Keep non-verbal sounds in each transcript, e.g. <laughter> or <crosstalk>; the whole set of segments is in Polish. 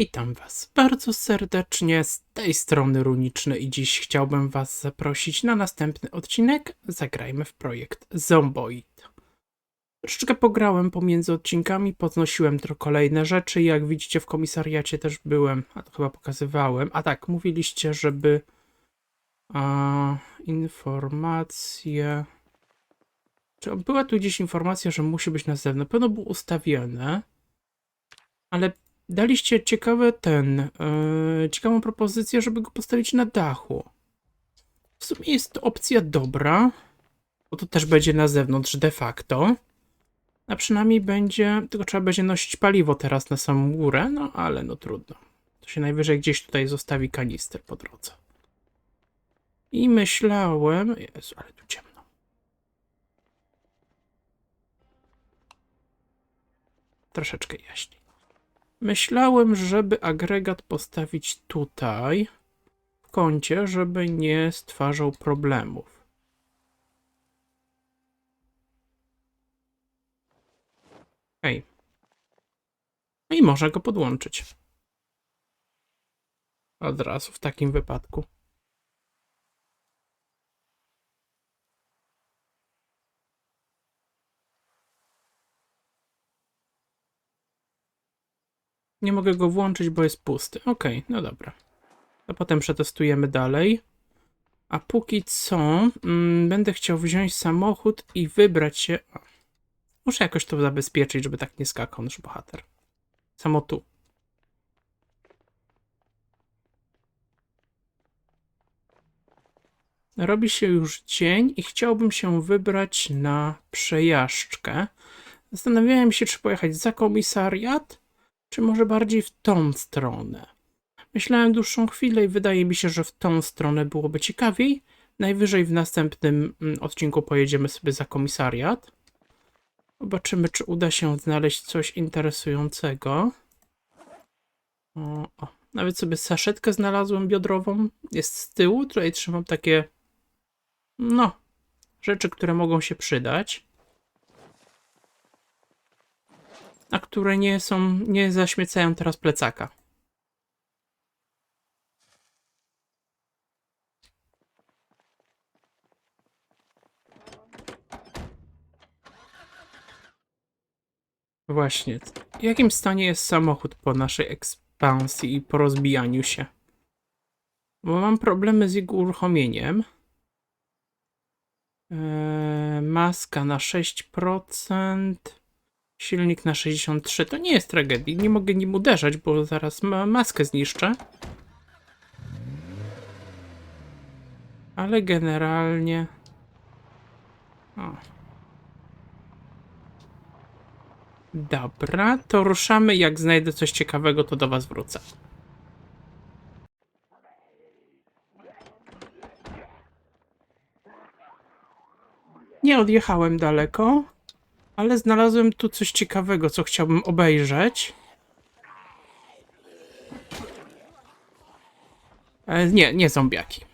Witam Was bardzo serdecznie z tej strony Runiczny i dziś chciałbym Was zaprosić na następny odcinek Zagrajmy w projekt Zomboid. Troszeczkę pograłem pomiędzy odcinkami, podnosiłem trochę kolejne rzeczy, jak widzicie w komisariacie też byłem, a to chyba pokazywałem, a tak, mówiliście, żeby a, informacje... Czy była tu gdzieś informacja, że musi być na zewnątrz? Pewno było ustawione, ale daliście ciekawe ten, yy, ciekawą propozycję, żeby go postawić na dachu. W sumie jest to opcja dobra, bo to też będzie na zewnątrz de facto. A przynajmniej będzie, tylko trzeba będzie nosić paliwo teraz na samą górę, no ale no trudno. To się najwyżej gdzieś tutaj zostawi kanister po drodze. I myślałem, Jezu, ale tu ciemno. Troszeczkę jaśniej. Myślałem, żeby agregat postawić tutaj, w kącie, żeby nie stwarzał problemów. Ej. I można go podłączyć. Od razu w takim wypadku. Nie mogę go włączyć, bo jest pusty. Okej, no dobra. To potem przetestujemy dalej. A póki co mm, będę chciał wziąć samochód i wybrać się. O, muszę jakoś to zabezpieczyć, żeby tak nie skakał nasz bohater. Samo tu. Robi się już dzień i chciałbym się wybrać na przejażdżkę. Zastanawiałem się, czy pojechać za komisariat, czy może bardziej w tą stronę. Myślałem dłuższą chwilę i wydaje mi się, że w tą stronę byłoby ciekawiej. Najwyżej w następnym mm, odcinku pojedziemy sobie za komisariat. Zobaczymy, czy uda się znaleźć coś interesującego. O, o. Nawet sobie saszetkę znalazłem biodrową. Jest z tyłu. Tutaj trzymam takie, no, rzeczy, które mogą się przydać. A które nie są, nie zaśmiecają teraz plecaka. Właśnie. W jakim stanie jest samochód po naszej ekspansji i po rozbijaniu się? Bo mam problemy z jego uruchomieniem. Eee, maska na 6%. Silnik na 63 to nie jest tragedii. Nie mogę nim uderzać, bo zaraz ma maskę zniszczę. Ale generalnie. O. Dobra, to ruszamy. Jak znajdę coś ciekawego, to do Was wrócę. Nie odjechałem daleko. Ale znalazłem tu coś ciekawego, co chciałbym obejrzeć. E, nie, nie zombiaki.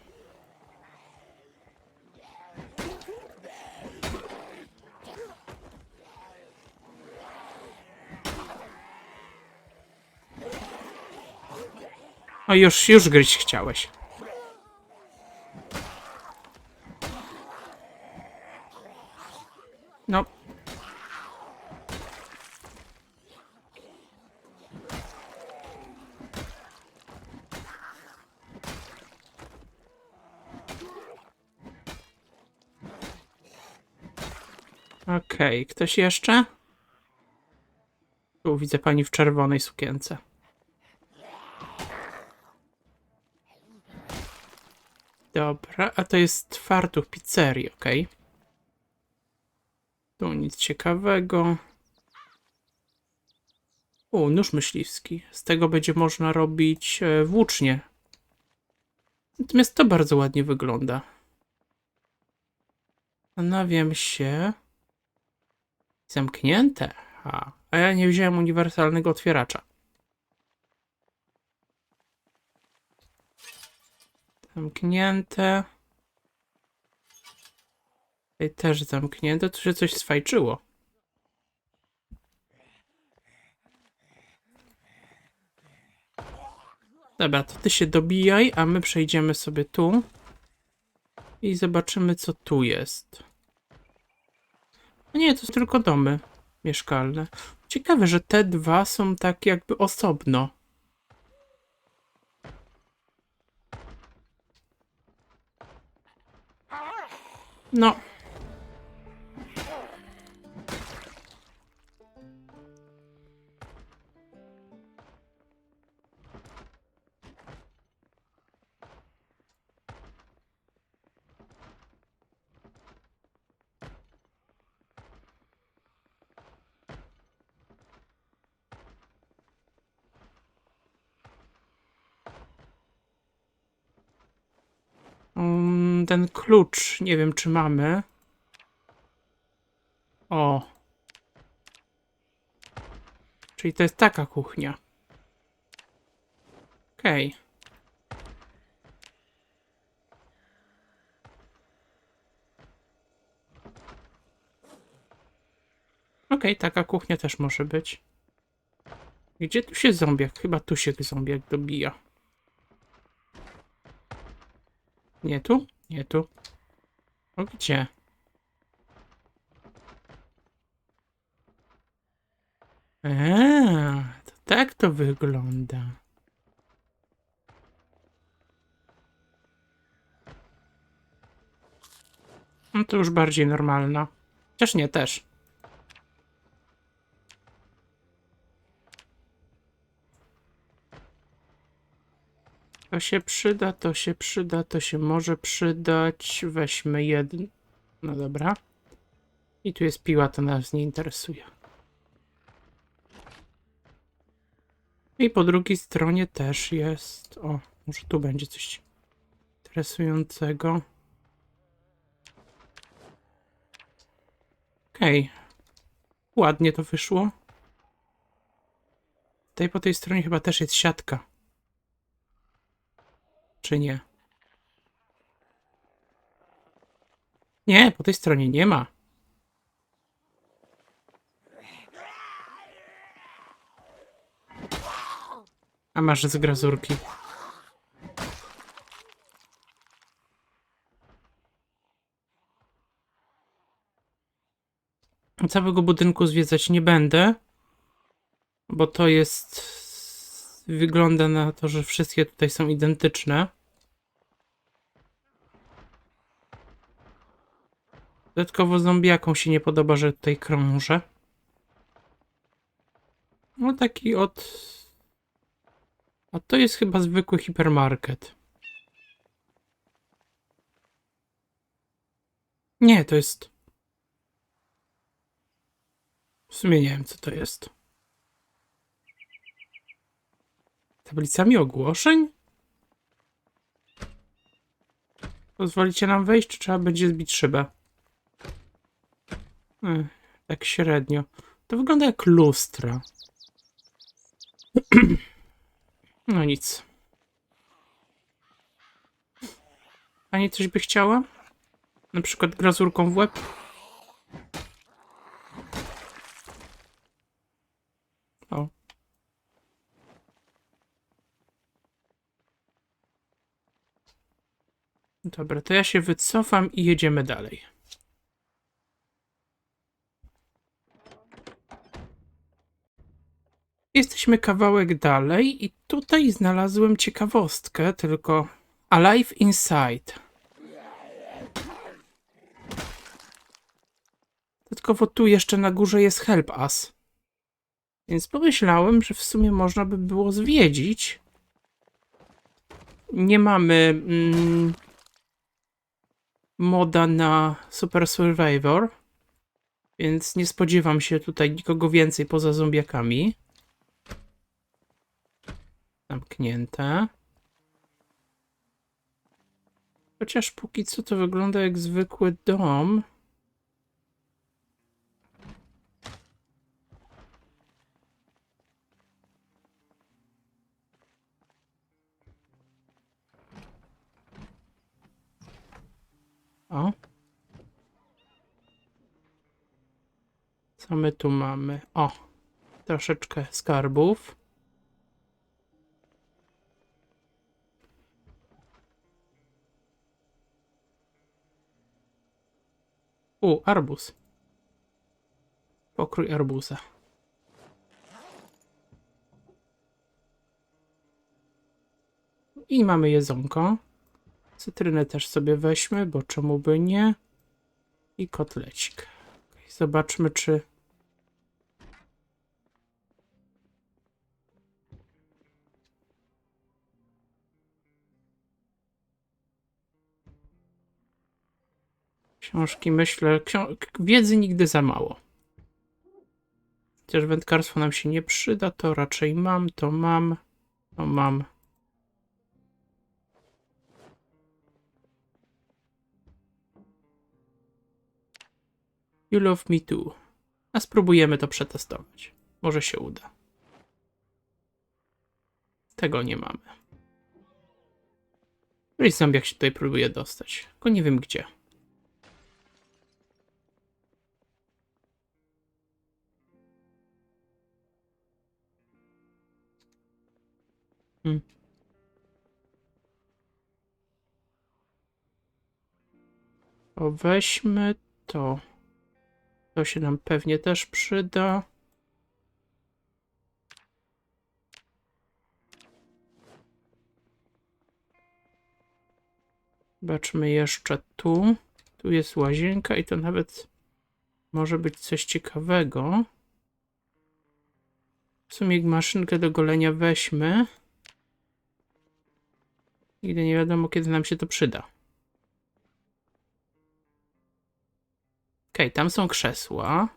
O, już, już gryźć chciałeś. No, Okej, ktoś jeszcze? Tu widzę pani w czerwonej sukience. Dobra, a to jest fartuch pizzerii, okej. Tu nic ciekawego. U, nóż myśliwski. Z tego będzie można robić e, włócznie. Natomiast to bardzo ładnie wygląda. Zastanawiam się... Zamknięte. A, a ja nie wziąłem uniwersalnego otwieracza. Zamknięte. Tutaj też zamknięte. Tu się coś sfajczyło. Dobra, to ty się dobijaj, a my przejdziemy sobie tu. I zobaczymy, co tu jest. Nie, to są tylko domy mieszkalne. Ciekawe, że te dwa są tak jakby osobno. No. Ten klucz, nie wiem czy mamy. O. Czyli to jest taka kuchnia. Okej. Okej, taka kuchnia też może być. Gdzie tu się zombiak? Chyba tu się zombiak dobija. Nie tu? Nie tu. O gdzie? Eee, to tak to wygląda. No to już bardziej normalna. Chociaż nie też. To się przyda, to się przyda, to się może przydać. Weźmy jeden. No dobra. I tu jest piła, to nas nie interesuje. I po drugiej stronie też jest. O, może tu będzie coś interesującego. Okej. Ładnie to wyszło. Tutaj po tej stronie chyba też jest siatka. Czy nie? Nie, po tej stronie nie ma. A masz z grazurki. Całego budynku zwiedzać nie będę, bo to jest. Wygląda na to, że wszystkie tutaj są identyczne. Dodatkowo zombiakom się nie podoba, że tutaj krążę. No taki od... A to jest chyba zwykły hipermarket. Nie, to jest... W sumie nie wiem, co to jest. Tablicami ogłoszeń? Pozwolicie nam wejść, czy trzeba będzie zbić szybę? Ech, tak średnio. To wygląda jak lustra. <clears throat> No nic. Pani coś by chciała? Na przykład grazurką w łeb? O. Dobra, to ja się wycofam i jedziemy dalej. Jesteśmy kawałek dalej i tutaj znalazłem ciekawostkę, tylko Alive Inside. Dodatkowo tu jeszcze na górze jest Help Us. Więc pomyślałem, że w sumie można by było zwiedzić. Nie mamy mm, moda na Super Survivor, więc nie spodziewam się tutaj nikogo więcej poza zombiakami. Zamknięte. Chociaż póki co to wygląda jak zwykły dom. O. Co my tu mamy? O, troszeczkę skarbów. U, arbuz. Pokrój arbuza. I mamy jedzonko. Cytrynę też sobie weźmy, bo czemu by nie? I kotlecik. Zobaczmy, czy... Książki, myślę, wiedzy nigdy za mało. Chociaż wędkarstwo nam się nie przyda, to raczej mam, to mam, to mam. You love me too. A spróbujemy to przetestować. Może się uda. Tego nie mamy. Któryś zombiak się tutaj próbuje dostać, tylko nie wiem gdzie. Hmm. To weźmy to. To się nam pewnie też przyda. Zobaczmy jeszcze tu. Tu jest łazienka i to nawet może być coś ciekawego. W sumie maszynkę do golenia weźmy. Nigdy nie wiadomo, kiedy nam się to przyda. Okej, tam są krzesła.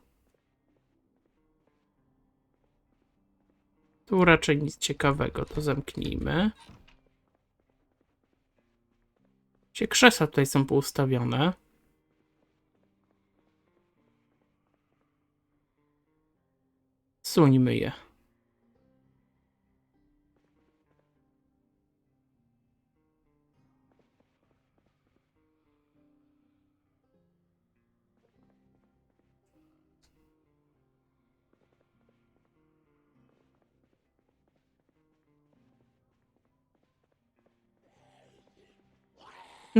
Tu raczej nic ciekawego, to zamknijmy. Gdzie krzesła tutaj są poustawione? Suńmy je.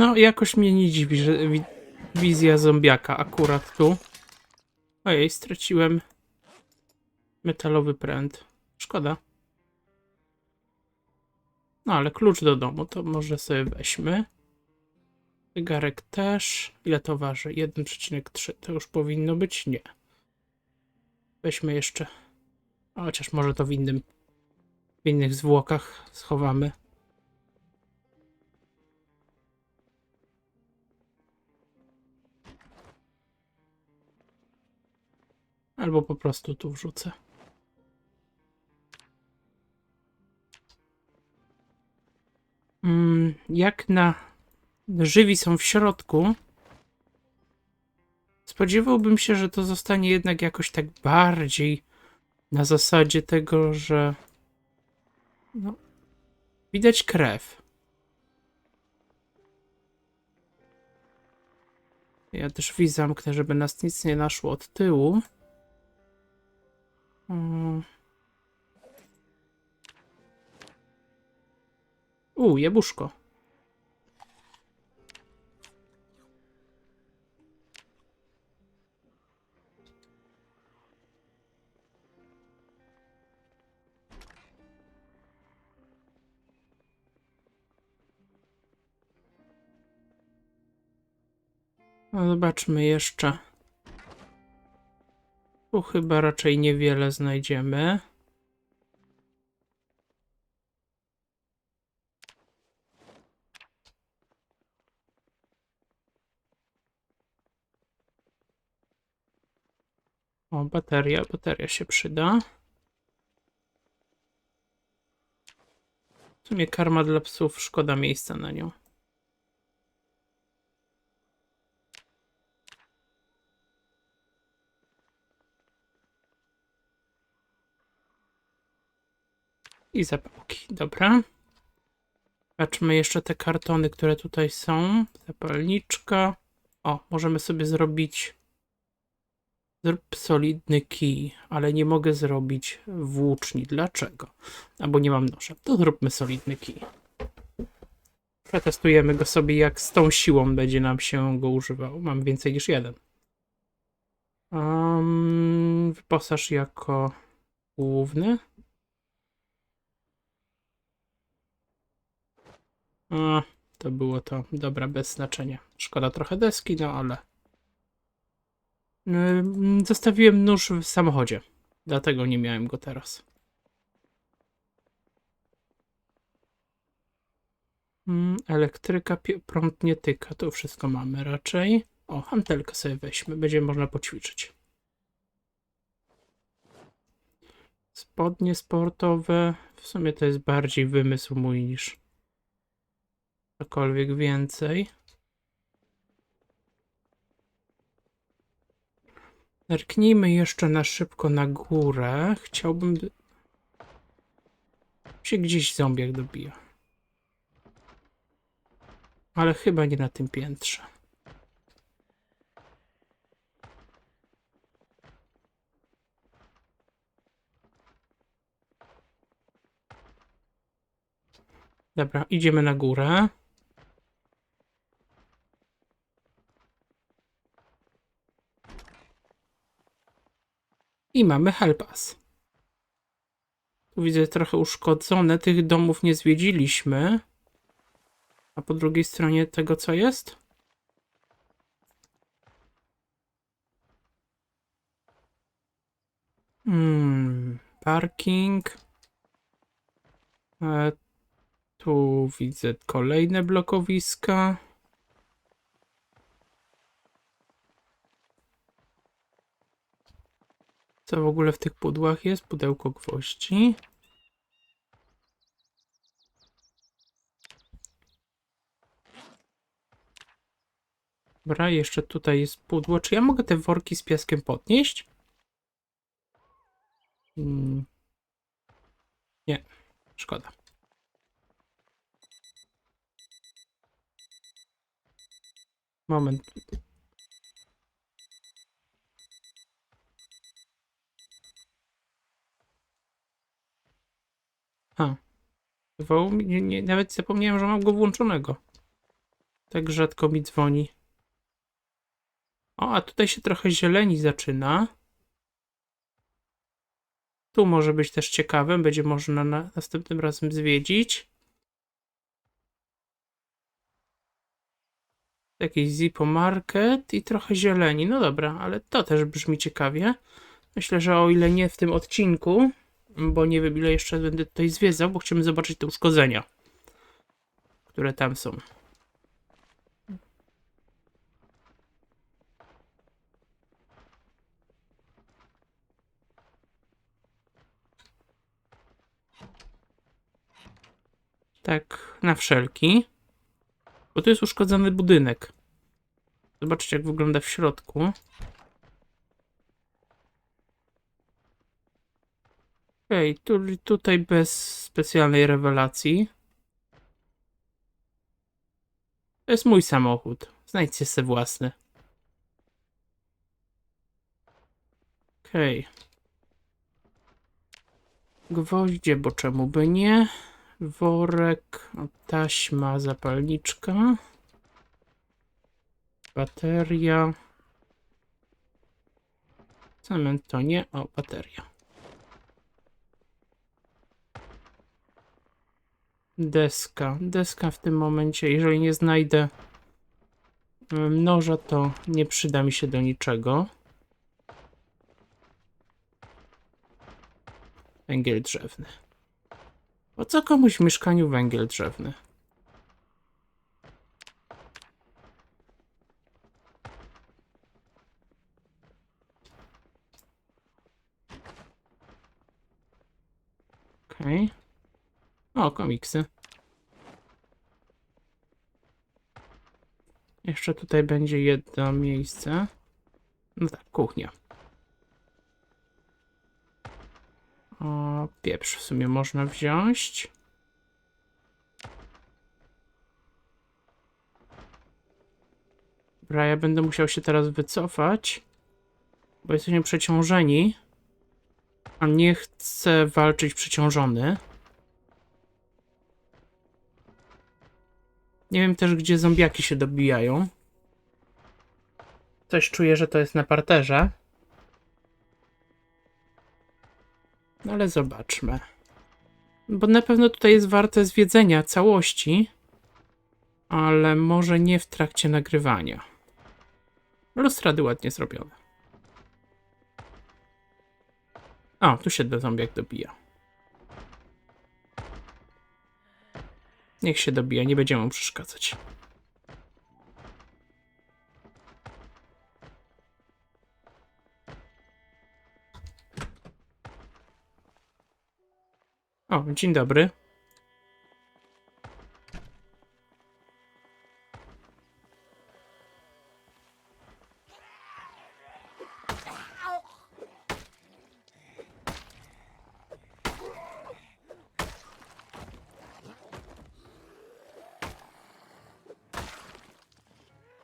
No, jakoś mnie nie dziwi, że wi wizja zombiaka akurat tu. Ojej, straciłem metalowy pręt. Szkoda. No, ale klucz do domu to może sobie weźmy. Zegarek też. Ile to waży? 1,3. To już powinno być? Nie. Weźmy jeszcze. A Chociaż może to w innym. W innych zwłokach schowamy. Albo po prostu tu wrzucę. Mm, jak na żywi są w środku, spodziewałbym się, że to zostanie jednak jakoś tak bardziej na zasadzie tego, że no, widać krew. Ja drzwi zamknę, żeby nas nic nie naszło od tyłu. Mm. U, jabłuszko. No zobaczmy jeszcze. Tu chyba raczej niewiele znajdziemy. O, bateria, bateria się przyda. W sumie karma dla psów, szkoda miejsca na nią. I zapałki, dobra. Zobaczmy jeszcze te kartony, które tutaj są. Zapalniczka. O, możemy sobie zrobić. Zrób solidny kij, ale nie mogę zrobić włóczni. Dlaczego? Albo nie mam noża. To zróbmy solidny kij. Przetestujemy go sobie, jak z tą siłą będzie nam się go używał. Mam więcej niż jeden. Um, wyposaż jako główny. A, to było to. Dobra, bez znaczenia. Szkoda trochę deski, no ale. Ym, Zostawiłem nóż w samochodzie. Dlatego nie miałem go teraz. Mm, Elektryka, prąd nie tyka. To wszystko mamy raczej. O, hantelkę sobie weźmy. Będzie można poćwiczyć. Spodnie sportowe. W sumie to jest bardziej wymysł mój niż cokolwiek więcej. Zerknijmy jeszcze na szybko na górę. Chciałbym... się gdzieś zombiak dobija. Ale chyba nie na tym piętrze. Dobra, idziemy na górę. I mamy help us. Tu widzę trochę uszkodzone. Tych domów nie zwiedziliśmy. A po drugiej stronie tego co jest? Hmm, parking. E, tu widzę kolejne blokowiska. Co w ogóle w tych pudłach jest? Pudełko gwoździ. Dobra, jeszcze tutaj jest pudło. Czy ja mogę te worki z piaskiem podnieść? Hmm. Nie, szkoda. Moment. A. Woł mi- nie, nie, nawet zapomniałem, że mam go włączonego. Tak rzadko mi dzwoni. O, a tutaj się trochę zieleni zaczyna. Tu może być też ciekawe, będzie można na, następnym razem zwiedzić. Jakiś Zippo Market i trochę zieleni. No dobra, ale to też brzmi ciekawie. Myślę, że o ile nie w tym odcinku, bo nie wiem ile jeszcze będę tutaj zwiedzał, bo chcemy zobaczyć te uszkodzenia, które tam są. Tak, na wszelki. Bo tu jest uszkodzony budynek. Zobaczcie, jak wygląda w środku. Okej, tu, tutaj bez specjalnej rewelacji. To jest mój samochód. Znajdźcie sobie własny. Okej. Gwoździe, bo czemu by nie? Worek, taśma, zapalniczka. Bateria. Cement to nie. O, bateria. Deska. Deska w tym momencie, jeżeli nie znajdę noża, to nie przyda mi się do niczego. Węgiel drzewny. Po co komuś w mieszkaniu węgiel drzewny? Okej. O, komiksy. Jeszcze tutaj będzie jedno miejsce. No tak, kuchnia. O, pieprz w sumie można wziąć. Dobra, ja będę musiał się teraz wycofać, bo jesteśmy przeciążeni, a nie chcę walczyć przeciążony. Nie wiem też, gdzie zombiaki się dobijają. Coś czuję, że to jest na parterze. No ale zobaczmy. Bo na pewno tutaj jest warte zwiedzenia całości, ale może nie w trakcie nagrywania. Lustrady ładnie zrobione. O, tu się do zombiak dobija. Niech się dobija, nie będziemy mu przeszkadzać. O, dzień dobry.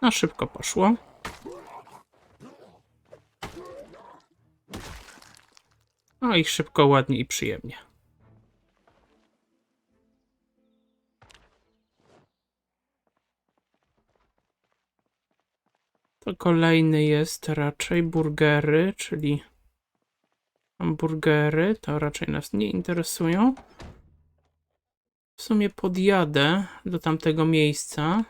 No, szybko poszło. No i szybko, ładnie i przyjemnie. To kolejny jest raczej burgery, czyli hamburgery. To raczej nas nie interesują. W sumie podjadę do tamtego miejsca.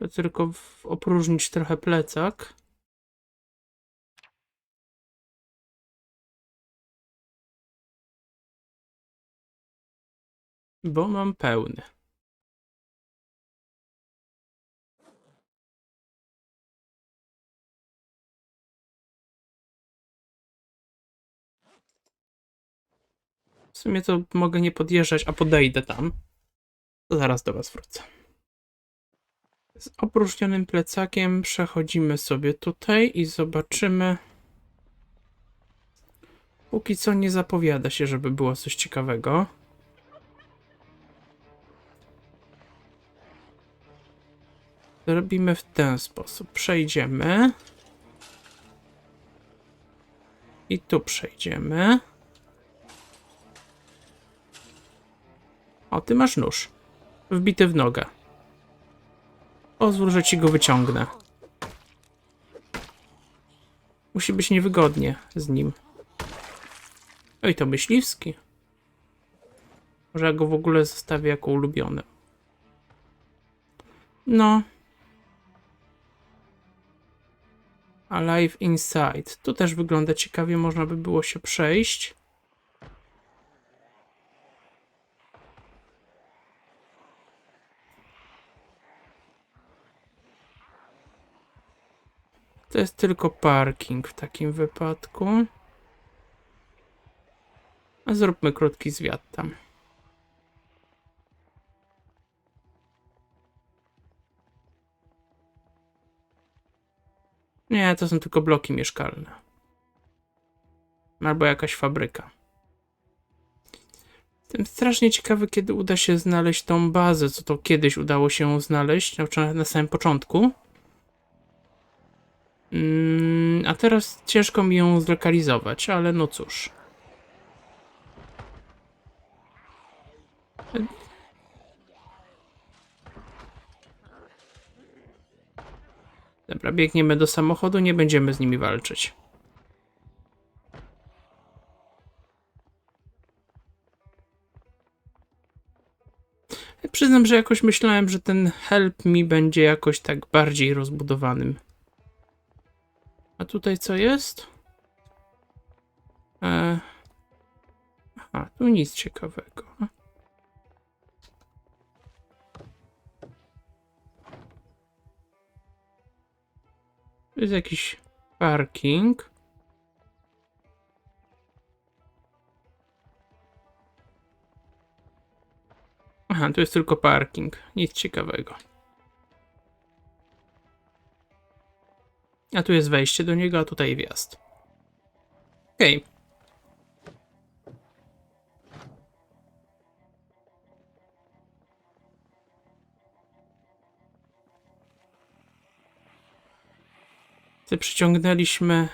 Muszę tylko opróżnić trochę plecak. Bo mam pełny. W sumie to mogę nie podjeżdżać, a podejdę tam. Zaraz do Was wrócę. Z opróżnionym plecakiem przechodzimy sobie tutaj i zobaczymy. Póki co nie zapowiada się, żeby było coś ciekawego. Zrobimy w ten sposób. Przejdziemy. I tu przejdziemy. O, ty masz nóż. Wbity w nogę. Pozwól, że ci go wyciągnę. Musi być niewygodnie z nim. Oj, to myśliwski. Może ja go w ogóle zostawię jako ulubiony. No. Alive Inside. Tu też wygląda ciekawie, można by było się przejść. To jest tylko parking w takim wypadku. A zróbmy krótki zwiat tam. Nie, to są tylko bloki mieszkalne. Albo jakaś fabryka. Jestem strasznie ciekawy, kiedy uda się znaleźć tą bazę, co to kiedyś udało się znaleźć, na, na samym początku. Mm, a teraz ciężko mi ją zlokalizować, ale no cóż. Dobra, biegniemy do samochodu, nie będziemy z nimi walczyć. Przyznam, że jakoś myślałem, że ten help mi będzie jakoś tak bardziej rozbudowanym. A tutaj co jest? E... Aha, tu nic ciekawego. Jest jakiś parking. Aha, tu jest tylko parking. Nic ciekawego. A tu jest wejście do niego, a tutaj wjazd. Okej. Ty przyciągnęliśmy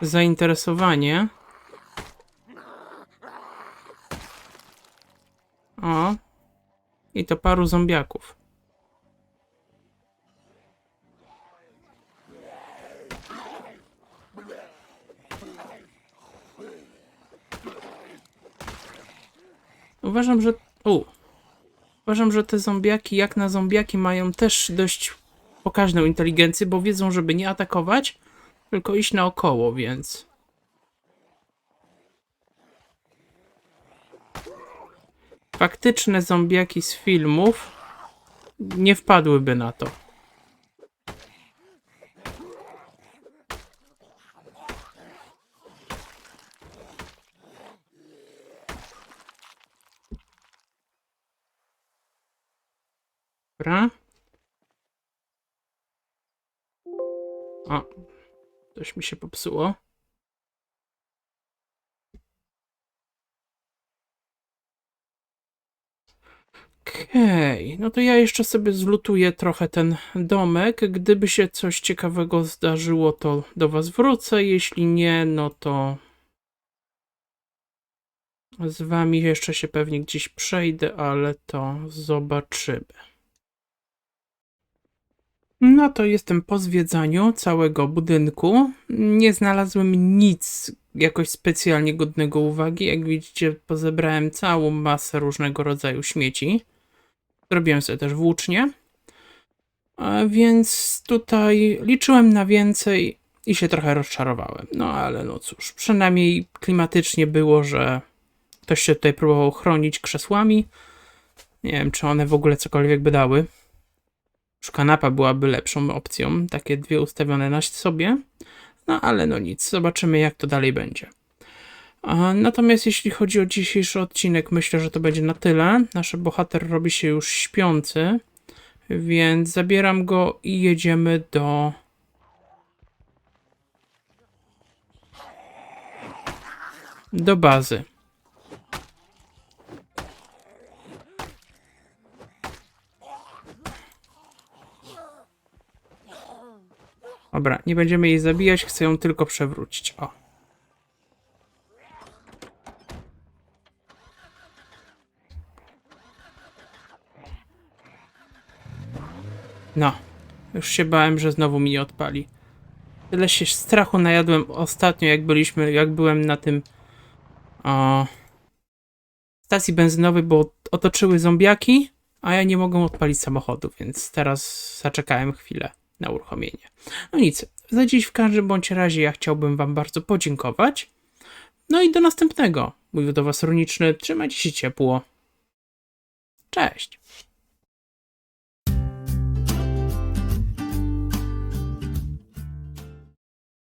zainteresowanie. O. I to paru zombiaków. Uważam, że. U. Uważam, że te zombiaki, jak na zombiaki, mają też dość pokaźną inteligencję, bo wiedzą, żeby nie atakować, tylko iść naokoło, więc. Faktyczne zombiaki z filmów nie wpadłyby na to. Coś mi się popsuło. Okej, no to ja jeszcze sobie zlutuję trochę ten domek. Gdyby się coś ciekawego zdarzyło, to do was wrócę. Jeśli nie, no to z wami jeszcze się pewnie gdzieś przejdę, ale to zobaczymy. No to jestem po zwiedzaniu całego budynku. Nie znalazłem nic jakoś specjalnie godnego uwagi. Jak widzicie, pozebrałem całą masę różnego rodzaju śmieci. Zrobiłem sobie też włócznie. A więc tutaj liczyłem na więcej i się trochę rozczarowałem. No ale no cóż, przynajmniej klimatycznie było, że ktoś się tutaj próbował chronić krzesłami. Nie wiem, czy one w ogóle cokolwiek by dały. Już kanapa byłaby lepszą opcją, takie dwie ustawione na sobie. No ale no nic, zobaczymy jak to dalej będzie. Natomiast jeśli chodzi o dzisiejszy odcinek, myślę, że to będzie na tyle. Nasz bohater robi się już śpiący, więc zabieram go i jedziemy do. Do bazy. Dobra, nie będziemy jej zabijać, chcę ją tylko przewrócić. O. No, już się bałem, że znowu mi odpali. Tyle się strachu najadłem ostatnio, jak byliśmy, jak byłem na tym o, stacji benzynowej, bo otoczyły zombiaki, a ja nie mogę odpalić samochodu, więc teraz zaczekałem chwilę na uruchomienie. No nic, za dziś w każdym bądź razie ja chciałbym wam bardzo podziękować. No i do następnego. Mówił do was Runiczny, trzymajcie się ciepło. Cześć.